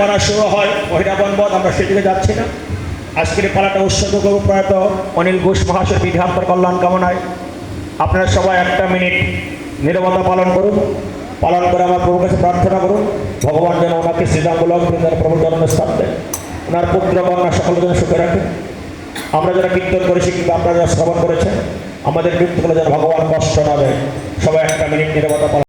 পাড়া শুরু হয় মহিলাবন বধ, আমরা সেদিকে যাচ্ছি না। আজকের পালাটা উৎসর্গ করব প্রয়াত অনিল ঘোষ মহাশয় বিধি আপনার কল্যাণ কামনায়। আপনারা সবাই একটা মিনিট নিরবতা পালন করুন, পালন করে আমার প্রভুর কাছে প্রার্থনা করুন। ভগবান যেন ওনাকে শ্রীরামূলক বৃন্দার প্রভু জন্মস্থান দেয় ওনার পুত্র কন্যা সকলের যেন সুখে রাখেন আমরা যারা কীর্তন করেছি, কিন্তু আপনারা যারা শ্রবণ করেছেন, আমাদের মৃত্যুগুলো যেন ভগবান কষ্ট না দেয় সবাই একটা মিনিট নিরবতা পালন